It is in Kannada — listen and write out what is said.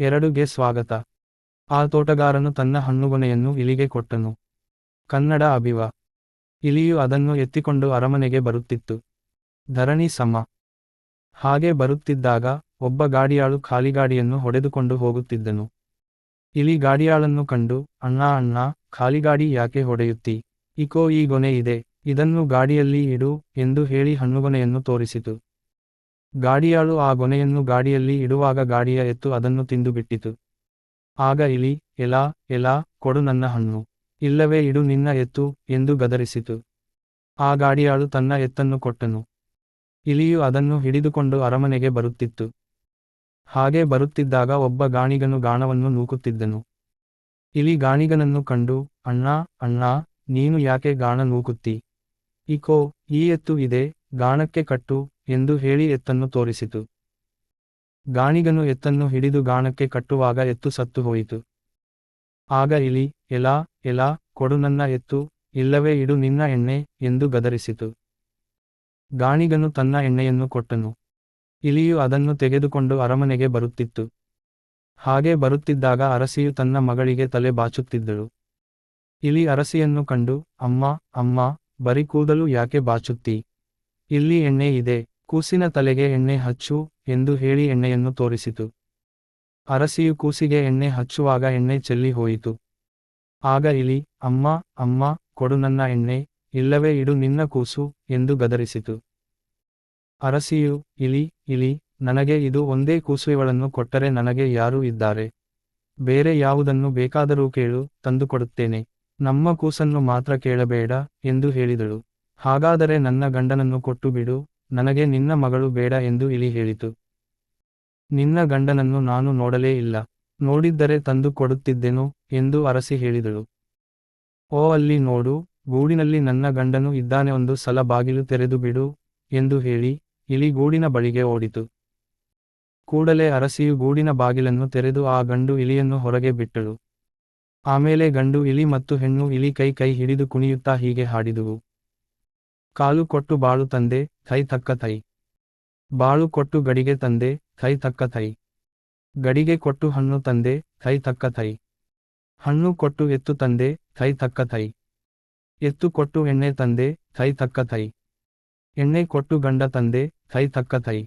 ಎರಡುಗೆ ಸ್ವಾಗತ. ಆ ತೋಟಗಾರನು ತನ್ನ ಹಣ್ಣುಗೊನೆಯನ್ನು ಇಲಿಗೆ ಕೊಟ್ಟನು. ಕನ್ನಡ ಅಭಿವ. ಇಲಿಯು ಅದನ್ನು ಎತ್ತಿಕೊಂಡು ಅರಮನೆಗೆ ಬರುತ್ತಿತ್ತು. ಧರಣಿ ಸಮ. ಹಾಗೆ ಬರುತ್ತಿದ್ದಾಗ ಒಬ್ಬ ಗಾಡಿಯಾಳು ಖಾಲಿಗಾಡಿಯನ್ನು ಹೊಡೆದುಕೊಂಡು ಹೋಗುತ್ತಿದ್ದನು. ಇಲಿ ಗಾಡಿಯಾಳನ್ನು ಕಂಡು, ಅಣ್ಣ ಅಣ್ಣ ಖಾಲಿಗಾಡಿ ಯಾಕೆ ಹೊಡೆಯುತ್ತಿ? ಇಕೋ, ಈ ಗೊನೆ ಇದೆ. ಇದನ್ನು ಗಾಡಿಯಲ್ಲಿ ಇಡು ಎಂದು ಹೇಳಿ ಹಣ್ಣುಗೊನೆಯನ್ನು ತೋರಿಸಿತು. ಗಾಡಿಯಾಳು ಆ ಗೊನೆಯನ್ನು ಗಾಡಿಯಲ್ಲಿ ಇಡುವಾಗ ಗಾಡಿಯ ಎತ್ತು ಅದನ್ನು ತಿಂದುಬಿಟ್ಟಿತು. ಆಗ ಇಲಿ, ಎಲಾ ಎಲಾ, ಕೊಡು ನನ್ನ ಹಣ್ಣು. ಇಲ್ಲವೇ ಇಡು ನಿನ್ನ ಎತ್ತು, ಎಂದು ಗದರಿಸಿತು. ಆ ಗಾಡಿಯಾಳು ತನ್ನ ಎತ್ತನ್ನು ಕೊಟ್ಟನು. ಇಲಿಯು ಅದನ್ನು ಹಿಡಿದುಕೊಂಡು ಅರಮನೆಗೆ ಬರುತ್ತಿತ್ತು. ಹಾಗೆ ಬರುತ್ತಿದ್ದಾಗ ಒಬ್ಬ ಗಾಣಿಗನು ಗಾಣವನ್ನು ನೂಕುತ್ತಿದ್ದನು. ಇಲಿ ಗಾಣಿಗನನ್ನು ಕಂಡು, ಅಣ್ಣ ಅಣ್ಣ, ನೀನು ಯಾಕೆ ಗಾಣ ನೂಕುತ್ತಿ? ಇಕೋ, ಈ ಎತ್ತು ಇದೆ, ಗಾಣಕ್ಕೆ ಕಟ್ಟು ಎಂದು ಹೇಳಿ ಎತ್ತನ್ನು ತೋರಿಸಿತು. ಗಾಣಿಗನು ಎತ್ತನ್ನು ಹಿಡಿದು ಗಾಣಕ್ಕೆ ಕಟ್ಟುವಾಗ ಎತ್ತು ಸತ್ತು ಹೋಯಿತು. ಆಗ ಇಲಿ, ಎಲಾ ಎಲಾ, ಕೊಡು ನನ್ನ ಎತ್ತು, ಇಲ್ಲವೇ ಇಡು ನಿನ್ನ ಎಣ್ಣೆ ಎಂದು ಗದರಿಸಿತು. ಗಾಣಿಗನು ತನ್ನ ಎಣ್ಣೆಯನ್ನು ಕೊಟ್ಟನು. ಇಲಿಯು ಅದನ್ನು ತೆಗೆದುಕೊಂಡು ಅರಮನೆಗೆ ಬರುತ್ತಿತ್ತು. ಹಾಗೆ ಬರುತ್ತಿದ್ದಾಗ ಅರಸಿಯು ತನ್ನ ಮಗಳಿಗೆ ತಲೆ ಬಾಚುತ್ತಿದ್ದಳು. ಇಲಿ ಅರಸಿಯನ್ನು ಕಂಡು, ಅಮ್ಮ ಅಮ್ಮ, ಬರಿ ಕೂದಲು ಯಾಕೆ ಬಾಚುತ್ತಿ? ಇಲ್ಲಿ ಎಣ್ಣೆ ಇದೆ ಕೂಸಿನ ತಲೆಗೆ ಎಣ್ಣೆ ಹಚ್ಚು ಎಂದು ಹೇಳಿ ಎಣ್ಣೆಯನ್ನು ತೋರಿಸಿತು. ಅರಸಿಯು ಕೂಸಿಗೆ ಎಣ್ಣೆ ಹಚ್ಚುವಾಗ ಎಣ್ಣೆ ಚೆಲ್ಲಿ ಹೋಯಿತು. ಆಗ ಇಲಿ, ಅಮ್ಮ ಅಮ್ಮ, ಕೊಡು ನನ್ನ ಎಣ್ಣೆ, ಇಲ್ಲವೇ ಇಡು ನಿನ್ನ ಕೂಸು ಎಂದು ಗದರಿಸಿತು. ಅರಸಿಯು, ಇಲಿ ಇಲಿ, ನನಗೆ ಇದು ಒಂದೇ ಕೂಸುಯವಳನ್ನು ಕೊಟ್ಟರೆ ನನಗೆ ಯಾರೂ ಇದ್ದಾರೆ? ಬೇರೆ ಯಾವುದನ್ನು ಬೇಕಾದರೂ ಕೇಳು, ತಂದುಕೊಡುತ್ತೇನೆ. ನಮ್ಮ ಕೂಸನ್ನು ಮಾತ್ರ ಕೇಳಬೇಡ ಎಂದು ಹೇಳಿದಳು. ಹಾಗಾದರೆ ನನ್ನ ಗಂಡನನ್ನು ಕೊಟ್ಟು ಬಿಡು ನನಗೆ ನಿನ್ನ ಮಗಳು ಬೇಡ ಎಂದು ಇಲಿ ಹೇಳಿತು. ನಿನ್ನ ಗಂಡನನ್ನು ನಾನು ನೋಡಲೇ ಇಲ್ಲ. ನೋಡಿದ್ದರೆ ತಂದು ಕೊಡುತ್ತಿದ್ದೆನು ಎಂದು ಅರಸಿ ಹೇಳಿದಳು. ಓ ಅಲ್ಲಿ ನೋಡು, ಗೂಡಿನಲ್ಲಿ ನನ್ನ ಗಂಡನು ಇದ್ದಾನೆ, ಒಂದು ಸಲ ಬಾಗಿಲು ತೆರೆದು ಬಿಡು ಎಂದು ಹೇಳಿ ಇಲಿ ಗೂಡಿನ ಬಳಿಗೆ ಓಡಿತು. ಕೂಡಲೇ ಅರಸಿಯು ಗೂಡಿನ ಬಾಗಿಲನ್ನು ತೆರೆದು ಆ ಗಂಡು ಇಲಿಯನ್ನು ಹೊರಗೆ ಬಿಟ್ಟಳು. ಆಮೇಲೆ ಗಂಡು ಇಲಿ ಮತ್ತು ಹೆಣ್ಣು ಇಲಿ ಕೈ ಕೈ ಹಿಡಿದು ಕುಣಿಯುತ್ತಾ ಹೀಗೆ ಹಾಡಿದುವು. ಕಾಲು ಕೊಟ್ಟು ಬಾಳು ತಂದೆ ಥೈ ತಕ್ಕ ಥೈ ಬಾಳು ಕೊಟ್ಟು ಗಡಿಗೆ ತಂದೆ ಥೈ ತಕ್ಕ ಥೈ ಗಡಿಗೆ ಕೊಟ್ಟು ಹಣ್ಣು ತಂದೆ ಥೈ ತಕ್ಕ ಥೈ ಹಣ್ಣು ಕೊಟ್ಟು ಎತ್ತು ತಂದೆ ಥೈ ತಕ್ಕ ಥೈ ಎತ್ತು ಕೊಟ್ಟು ಎಣ್ಣೆ ತಂದೆ ಥೈ ತಕ್ಕ ಥೈ ಎಣ್ಣೆ ಕೊಟ್ಟು ಗಂಡ ತಂದೆ ಥೈ ತಕ್ಕ ಥೈ